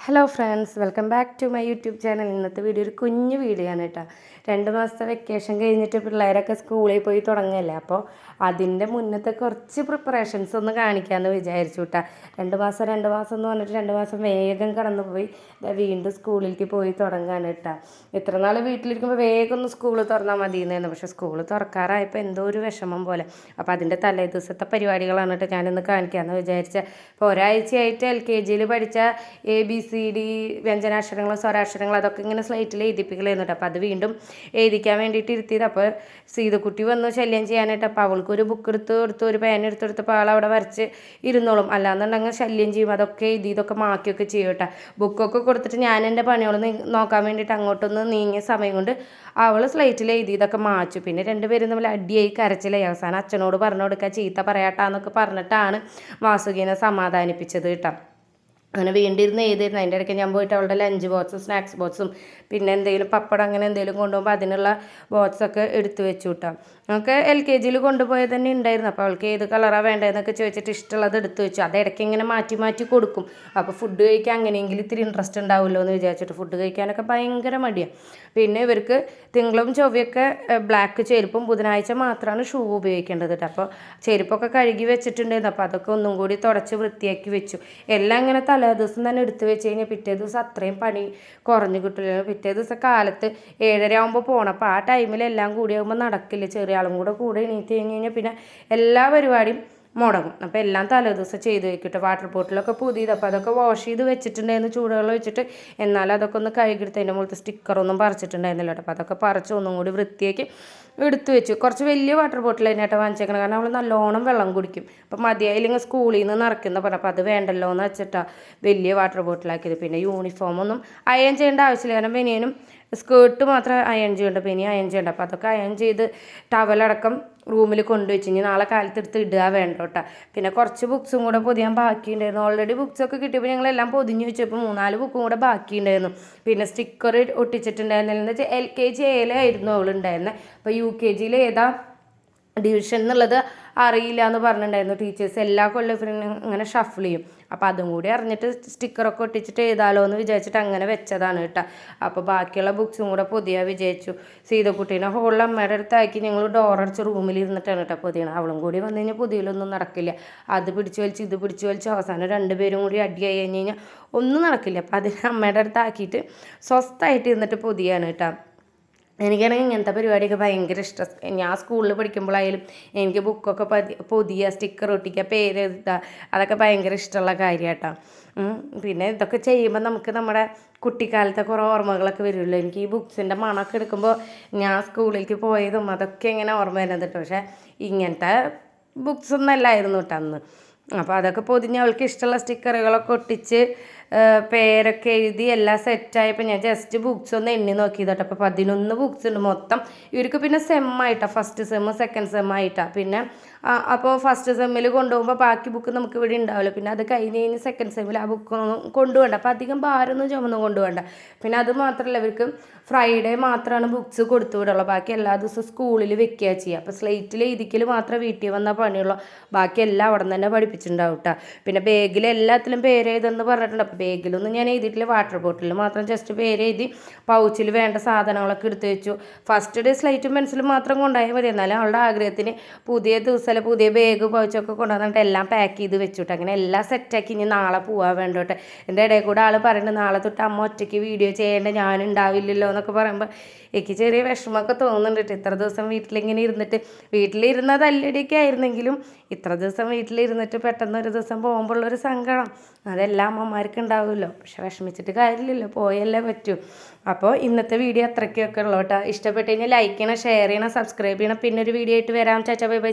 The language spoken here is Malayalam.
Hello friends welcome back to my YouTube channel ഇന്നത്തെ വീഡിയോ ഒരു കുഞ്ഞു വീഡിയോ ആണ് കേട്ടോ. രണ്ട് മാസത്തെ വെക്കേഷൻ കഴിഞ്ഞിട്ട് പിള്ളേരൊക്കെ സ്കൂളിൽ പോയി തുടങ്ങല്ലേ? അപ്പോൾ അതിന്റെ മുന്നത്തെ കുറച്ച് പ്രിപ്പറേഷൻസ് ഒന്ന് കാണിക്കാമെന്ന് വിചാരിച്ചു കേട്ടോ. രണ്ട് മാസം രണ്ട് മാസം എന്ന് പറഞ്ഞിട്ട് രണ്ട് മാസം വേഗം കടന്നു പോയി വീണ്ടും സ്കൂളിലേക്ക് പോയി തുടങ്ങാൻ കേട്ടോ. ഇത്ര നാൾ വീട്ടിലിരിക്കുമ്പോൾ വേഗം ഒന്ന് സ്കൂൾ തുറന്നാൽ മതി പക്ഷേ സ്കൂൾ തുറക്കാറായപ്പോൾ എന്തോ ഒരു വിഷമം പോലെ. അപ്പോൾ അതിന്റെ തലേ ദിവസത്തെ പരിപാടികളാണ് കേട്ടോ ഞാനിന്ന് കാണിക്കാമെന്ന് വിചാരിച്ച. ഇപ്പോൾ ഒരാഴ്ചയായിട്ട് എൽ കെ ജിയിൽ പഠിച്ച എ ബി സി ഡി വ്യഞ്ജനാക്ഷരങ്ങൾ സ്വരാക്ഷരങ്ങൾ അതൊക്കെ ഇങ്ങനെ സ്ലൈറ്റിൽ എഴുതിപ്പിക്കലായിരുന്നു അപ്പോൾ അത് വീണ്ടും എഴുതിക്കാൻ വേണ്ടിയിട്ട് ഇരുത്തിയത്. അപ്പോൾ സീതക്കുട്ടി വന്നു ശല്യം ചെയ്യാനായിട്ട്. അപ്പോൾ അവൾക്ക് ഒരു ബുക്ക് എടുത്ത് കൊടുത്ത് ഒരു പേന എടുത്ത് കൊടുത്തപ്പോൾ ആൾ അവിടെ വരച്ച് ഇരുന്നോളും. അല്ലാന്നുണ്ടെങ്കിൽ ശല്യം ചെയ്യും. അതൊക്കെ എഴുതി ഇതൊക്കെ മാക്കിയൊക്കെ ചെയ്യും കേട്ടോ ബുക്കൊക്കെ കൊടുത്തിട്ട് ഞാൻ എന്റെ പണികൾ നോക്കാൻ വേണ്ടിയിട്ട് അങ്ങോട്ടൊന്ന് നീങ്ങിയ സമയം കൊണ്ട് അവൾ സ്ലൈറ്റിൽ എഴുതി ഇതൊക്കെ മാച്ചു പിന്നെ രണ്ടുപേരും തമ്മിൽ അടിയായി കരച്ചിലായി. അവസാനം അച്ഛനോട് പറഞ്ഞു കൊടുക്കുക ചീത്ത പറയാട്ടാന്നൊക്കെ പറഞ്ഞിട്ടാണ് വാസുകീനെ സമാധാനിപ്പിച്ചത് കേട്ടോ അങ്ങനെ വേണ്ടിയിരുന്ന ഏതായിരുന്നു അതിന്റെ ഇടയ്ക്ക് ഞാൻ പോയിട്ട് അവളുടെ ലഞ്ച് ബോക്സും സ്നാക്സ് ബോക്സും പിന്നെ എന്തെങ്കിലും പപ്പടം അങ്ങനെ എന്തെങ്കിലും കൊണ്ടുപോകുമ്പോൾ അതിനുള്ള ബോക്സൊക്കെ എടുത്തു വെച്ചു കിട്ടാം നമുക്ക് എൽ കെ ജിയിൽ കൊണ്ടുപോയത് തന്നെ ഉണ്ടായിരുന്നു. അപ്പോൾ അവൾക്ക് ഏത് കളറാണ് വേണ്ടതെന്നൊക്കെ ചോദിച്ചിട്ട് ഇഷ്ടമുള്ളത് എടുത്തു വെച്ചു. അത് ഇടയ്ക്ക് ഇങ്ങനെ മാറ്റി മാറ്റി കൊടുക്കും. അപ്പോൾ ഫുഡ് കഴിക്കാൻ അങ്ങനെയെങ്കിലും ഇത്തിരി ഇൻട്രസ്റ്റ് ഉണ്ടാവുമല്ലോ എന്ന് വിചാരിച്ചിട്ട് ഫുഡ് കഴിക്കാനൊക്കെ ഭയങ്കര മടിയാണ് പിന്നെ ഇവർക്ക് തിങ്കളും ചൊവ്വയൊക്കെ ബ്ലാക്ക് ചെരുപ്പും ബുധനാഴ്ച മാത്രമാണ് ഷൂ ഉപയോഗിക്കേണ്ടത് കേട്ടോ അപ്പോൾ ചെരുപ്പൊക്കെ കഴുകി വെച്ചിട്ടുണ്ടായിരുന്നു. അപ്പോൾ അതൊക്കെ ഒന്നും കൂടി തുടച്ച് വൃത്തിയാക്കി വെച്ചു. എല്ലാം ഇങ്ങനെ തലേ ദിവസം തന്നെ എടുത്തു വെച്ച് കഴിഞ്ഞാൽ പിറ്റേ ദിവസം അത്രയും പണി കുറഞ്ഞു കിട്ടില്ല പിറ്റേ ദിവസം കാലത്ത് ഏഴര ആകുമ്പോൾ പോകണം അപ്പോൾ ആ ടൈമിൽ എല്ലാം കൂടി ആകുമ്പോൾ നടക്കില്ല? ചെറിയ ആളും കൂടെ കൂടെ എണീറ്റ് കഴിഞ്ഞ് കഴിഞ്ഞാൽ പിന്നെ എല്ലാ പരിപാടിയും മുടങ്ങും. അപ്പോൾ എല്ലാം തലേദിവസം ചെയ്ത് വെക്കട്ടെ. വാട്ടർ ബോട്ടിലൊക്കെ പുതിയത്. അപ്പോൾ അതൊക്കെ വാഷ് ചെയ്ത് വെച്ചിട്ടുണ്ടായിരുന്നു ചൂടുവെള്ളം വെച്ചിട്ട് എന്നാൽ അതൊക്കെ ഒന്ന് കഴുകിയെടുത്ത് അതിന്റെ മുകളിൽ സ്റ്റിക്കറൊന്നും പറിച്ചിട്ടുണ്ടായിരുന്നില്ല കേട്ടോ. അപ്പോൾ അതൊക്കെ പറിച്ച് ഒന്നും കൂടി വൃത്തിയാക്കി എടുത്തു വെച്ചു. കുറച്ച് വലിയ വാട്ടർ ബോട്ടിൽ അതിനായിട്ട് വാങ്ങിച്ചേക്കണം. കാരണം അവൾ നല്ലോണം വെള്ളം കുടിക്കും. അപ്പോൾ മതിയായില്ലെങ്കിൽ സ്കൂളിൽ നിന്ന് നിറയ്ക്കുന്ന പറഞ്ഞു അപ്പോൾ അത് വേണ്ടല്ലോ എന്ന് വെച്ചിട്ടാണ് വലിയ വാട്ടർ ബോട്ടിലാക്കിയത് പിന്നെ യൂണിഫോമൊന്നും അയൺ ചെയ്യേണ്ട ആവശ്യമില്ല. കാരണം ബനിയനും സ്കേർട്ട് മാത്രം അയൺ ചെയ്യേണ്ട. പിന്നെ അയൺ ചെയ്യേണ്ട. അപ്പോൾ അതൊക്കെ അയൺ ചെയ്ത് ടവലടക്കം റൂമിൽ കൊണ്ടുവച്ച് നാളെ കാലത്തെടുത്ത് ഇടുക വേണ്ട കേട്ടോ പിന്നെ കുറച്ച് ബുക്സും കൂടെ പൊതിയാൻ ബാക്കിയുണ്ടായിരുന്നു. ഓൾറെഡി ബുക്സൊക്കെ കിട്ടിയപ്പോൾ ഞങ്ങളെല്ലാം പൊതിഞ്ഞ് വെച്ചപ്പോൾ മൂന്നാൽ ബുക്കും കൂടെ ബാക്കിയുണ്ടായിരുന്നു. പിന്നെ സ്റ്റിക്കർ ഒട്ടിച്ചിട്ടുണ്ടായിരുന്നില്ല. എന്ന് വെച്ചാൽ എൽ കെ ജി എയിലായിരുന്നു അവളുണ്ടായിരുന്നത് അപ്പോൾ യു കെ ജിയിൽ ഏതാ ഡിവിഷൻ എന്നുള്ളത് അറിയില്ല എന്ന് പറഞ്ഞിട്ടുണ്ടായിരുന്നു. ടീച്ചേഴ്സ് എല്ലാ കൊല്ലം ഇങ്ങനെ ഷഫിൾ ചെയ്യും. അപ്പോൾ അതും കൂടി അറിഞ്ഞിട്ട് സ്റ്റിക്കറൊക്കെ ഒട്ടിച്ചിട്ട് എഴുതാലോ എന്ന് വിചാരിച്ചിട്ട് അങ്ങനെ വെച്ചതാണ് കേട്ടോ. അപ്പോൾ ബാക്കിയുള്ള ബുക്സും കൂടെ പുതിയ വിജയിച്ചു സീതക്കുട്ടീനെ ഹോളിൽ അമ്മയുടെ അടുത്താക്കി ഞങ്ങൾ ഡോറടിച്ച് റൂമിൽ ഇരുന്നിട്ടാണ് കേട്ടോ പുതിയ അവളും കൂടി വന്നു കഴിഞ്ഞാൽ പുതിയലൊന്നും നടക്കില്ല. അത് പിടിച്ചു വലിച്ച് ഇത് പിടിച്ചു വലിച്ച് അവസാനം രണ്ടുപേരും കൂടി അടിയായി കഴിഞ്ഞ് കഴിഞ്ഞാൽ ഒന്നും നടക്കില്ല. അപ്പോൾ അതിന് അമ്മയുടെ അടുത്താക്കിയിട്ട് സ്വസ്ഥമായിട്ട് ഇരുന്നിട്ട് പുതിയാണ് കേട്ടോ. എനിക്കാണെങ്കിൽ ഇങ്ങനത്തെ പരിപാടിയൊക്കെ ഭയങ്കര ഇഷ്ടം. ഞാൻ സ്കൂളിൽ പഠിക്കുമ്പോഴായാലും എനിക്ക് ബുക്കൊക്കെ പതി പൊതിയുക സ്റ്റിക്കർ ഒട്ടിക്കുക പേര് എഴുതുക അതൊക്കെ ഭയങ്കര ഇഷ്ടമുള്ള കാര്യമാട്ടോ പിന്നെ ഇതൊക്കെ ചെയ്യുമ്പോൾ നമുക്ക് നമ്മുടെ കുട്ടിക്കാലത്തെ കുറേ ഓർമ്മകളൊക്കെ വരുമല്ലോ. എനിക്ക് ഈ ബുക്സിന്റെ മണമൊക്കെ എടുക്കുമ്പോൾ ഞാൻ സ്കൂളിലേക്ക് പോയതും അതൊക്കെ ഇങ്ങനെ ഓർമ്മ വരുന്നത് കേട്ടോ. പക്ഷേ ഇങ്ങനത്തെ ബുക്സ് ഒന്നും അല്ലായിരുന്നു കേട്ടോ അന്ന്. അപ്പോൾ അതൊക്കെ പൊതിഞ്ഞ് അവൾക്ക് ഇഷ്ടമുള്ള സ്റ്റിക്കറുകളൊക്കെ ഒട്ടിച്ച് പേരൊക്കെ എഴുതി എല്ലാം സെറ്റായപ്പോൾ ഞാൻ ജസ്റ്റ് ബുക്സ് ഒന്ന് എണ്ണി നോക്കി കേട്ടോ അപ്പോൾ പതിനൊന്ന് ബുക്സ് ഉണ്ട് മൊത്തം. ഇവർക്ക് പിന്നെ സെമ്മായിട്ടാണ് ഫസ്റ്റ് സെമ്മ് സെക്കൻഡ് സെമ്മായിട്ടാണ് പിന്നെ അപ്പോൾ ഫസ്റ്റ് സെമ്മിൽ കൊണ്ടുപോകുമ്പോൾ ബാക്കി ബുക്ക് നമുക്ക് ഇവിടെ ഉണ്ടാവില്ല പിന്നെ അത് കഴിഞ്ഞ് കഴിഞ്ഞ് സെക്കൻഡ് സെമ്മിൽ ആ ബുക്ക് കൊണ്ടുപോകണ്ട. അപ്പോൾ അധികം ഭാരമൊന്നും ചുമന്ന് കൊണ്ടുപോകണ്ട. പിന്നെ അത് മാത്രമല്ല ഇവർക്ക് ഫ്രൈഡേ മാത്രമാണ് ബുക്ക്സ് കൊടുത്തു വിടുള്ളൂ ബാക്കി എല്ലാ ദിവസവും സ്കൂളിൽ വെക്കുക ചെയ്യുക അപ്പോൾ സ്ലേറ്റിൽ എഴുതിക്കൽ മാത്രമേ വീട്ടിൽ വന്നാൽ പണിയുള്ളൂ. ബാക്കി എല്ലാം അവിടെ നിന്ന് തന്നെ പഠിപ്പിച്ചിട്ടുണ്ടാവും കേട്ടോ പിന്നെ ബാഗിൽ എല്ലാത്തിലും പേര് എഴുതെന്ന് പറഞ്ഞിട്ടുണ്ട്. ബാഗിലൊന്നും ഞാൻ എഴുതിയിട്ടില്ല വാട്ടർ ബോട്ടിൽ മാത്രം ജസ്റ്റ് പേര് എഴുതി പൗച്ചിൽ വേണ്ട സാധനങ്ങളൊക്കെ എടുത്ത് വെച്ചു. ഫസ്റ്റ് ഡേ സ്ലൈറ്റും പെൻസിലും മാത്രം കൊണ്ടുപോയാൽ മതി. എന്നാലും അവളുടെ ആഗ്രഹത്തിന് പുതിയ ദിവസം പുതിയ ബാഗ് പൗച്ചൊക്കെ കൊണ്ടുവന്നിട്ട് എല്ലാം പാക്ക് ചെയ്ത് വെച്ചുട്ട്. അങ്ങനെ എല്ലാം സെറ്റാക്കി ഇനി നാളെ പോകാൻ വേണ്ടോട്ടെ. എന്റെ ഇടയിൽ കൂടെ ആൾ പറയുന്നുണ്ട് നാളെ തൊട്ട് അമ്മ ഒറ്റയ്ക്ക് വീഡിയോ ചെയ്യേണ്ട ഞാൻ ഉണ്ടാവില്ലല്ലോ എന്നൊക്കെ പറയുമ്പോൾ എനിക്ക് ചെറിയ വിഷമമൊക്കെ തോന്നുന്നുണ്ട് ഇത്ര ദിവസം വീട്ടിലിങ്ങനെ ഇരുന്നിട്ട് വീട്ടിലിരുന്ന തല്ലടിയൊക്കെ ആയിരുന്നെങ്കിലും ഇത്ര ദിവസം വീട്ടിലിരുന്നിട്ട് പെട്ടെന്ന് ഒരു ദിവസം പോകുമ്പോഴുള്ളൊരു സങ്കടം. അതെല്ലാം അമ്മമാർക്ക് ഉണ്ടാവുമല്ലോ. പക്ഷെ വിഷമിച്ചിട്ട് കാര്യമില്ലല്ലോ. പോയല്ലേ പറ്റൂ. അപ്പോൾ ഇന്നത്തെ വീഡിയോ അത്രയ്ക്കൊക്കെ ഉള്ളൂ കേട്ടോ. ഇഷ്ടപ്പെട്ട് കഴിഞ്ഞാൽ ലൈക്ക് ചെയ്യണം ഷെയർ ചെയ്യണം സബ്സ്ക്രൈബ് ചെയ്യണം. പിന്നെ ഒരു വീഡിയോ ആയിട്ട് വരാം. ചാച്ചാ ബൈ ബൈ.